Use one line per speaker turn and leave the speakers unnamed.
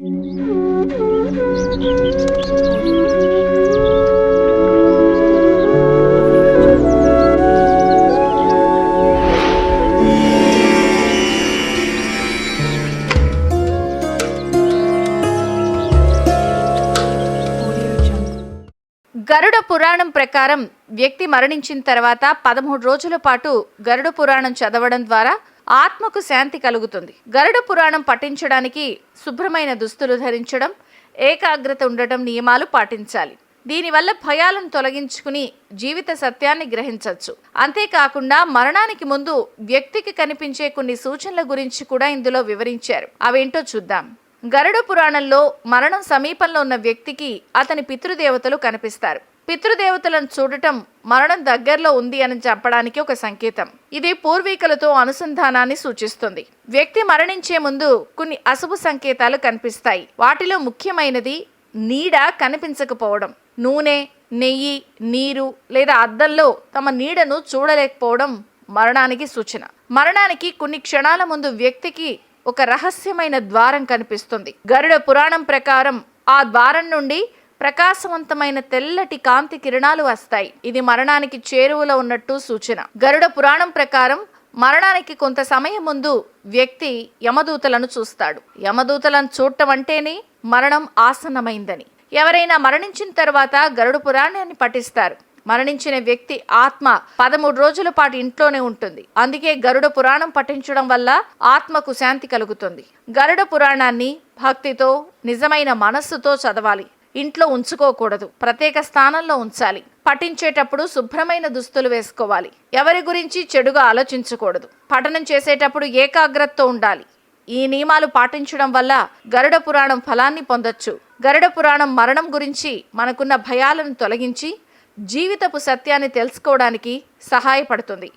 గరుడ పురాణం ప్రకారం వ్యక్తి మరణించిన తర్వాత పదమూడు రోజుల పాటు గరుడ పురాణం చదవడం ద్వారా ఆత్మకు శాంతి కలుగుతుంది. గరుడ పురాణం పఠించడానికి శుభ్రమైన దుస్తులు ధరించడం ఏకాగ్రత ఉండటం నియమాలు పాటించాలి. దీనివల్ల భయాలను తొలగించుకుని జీవిత సత్యాన్ని గ్రహించవచ్చు. అంతేకాకుండా మరణానికి ముందు వ్యక్తికి కనిపించే కొన్ని సూచనల గురించి కూడా ఇందులో వివరించారు. అవేంటో చూద్దాం. గరుడ పురాణంలో మరణం సమీపంలో ఉన్న వ్యక్తికి అతని పితృదేవతలు కనిపిస్తారు. పితృదేవతలను చూడటం మరణం దగ్గరలో ఉంది అని చెప్పడానికి ఒక సంకేతం. ఇది పూర్వీకులతో అనుసంధానాన్ని సూచిస్తుంది. వ్యక్తి మరణించే ముందు కొన్ని అశుభ సంకేతాలు కనిపిస్తాయి. వాటిలో ముఖ్యమైనది నీడ కనిపించకపోవడం. నూనె నెయ్యి నీరు లేదా అద్దంలో తమ నీడను చూడలేకపోవడం మరణానికి సూచన. మరణానికి కొన్ని క్షణాల ముందు వ్యక్తికి ఒక రహస్యమైన ద్వారం కనిపిస్తుంది. గరుడ పురాణం ప్రకారం ఆ ద్వారం నుండి ప్రకాశవంతమైన తెల్లటి కాంతి కిరణాలు వస్తాయి. ఇది మరణానికి చేరువలో ఉన్నట్టు సూచన. గరుడ పురాణం ప్రకారం మరణానికి కొంత సమయం ముందు వ్యక్తి యమదూతలను చూస్తాడు. యమదూతలను చూడటం అంటేనే మరణం ఆసన్నమైందని. ఎవరైనా మరణించిన తర్వాత గరుడ పురాణాన్ని పఠిస్తారు. మరణించిన వ్యక్తి ఆత్మ పదమూడు రోజుల పాటు ఇంట్లోనే ఉంటుంది. అందుకే గరుడ పురాణం పఠించడం వల్ల ఆత్మకు శాంతి కలుగుతుంది. గరుడ పురాణాన్ని భక్తితో నిజమైన మనస్సుతో చదవాలి. ఇంట్లో ఉంచుకోకూడదు. ప్రత్యేక స్థానంలో ఉంచాలి. పఠించేటప్పుడు శుభ్రమైన దుస్తులు వేసుకోవాలి. ఎవరి గురించి చెడుగా ఆలోచించకూడదు. పఠనం చేసేటప్పుడు ఏకాగ్రతతో ఉండాలి. ఈ నియమాలు పాటించడం వల్ల గరుడ పురాణం ఫలాన్ని పొందొచ్చు. గరుడ పురాణం మరణం గురించి మనకున్న భయాలను తొలగించి జీవితపు సత్యాన్ని తెలుసుకోవడానికి సహాయపడుతుంది.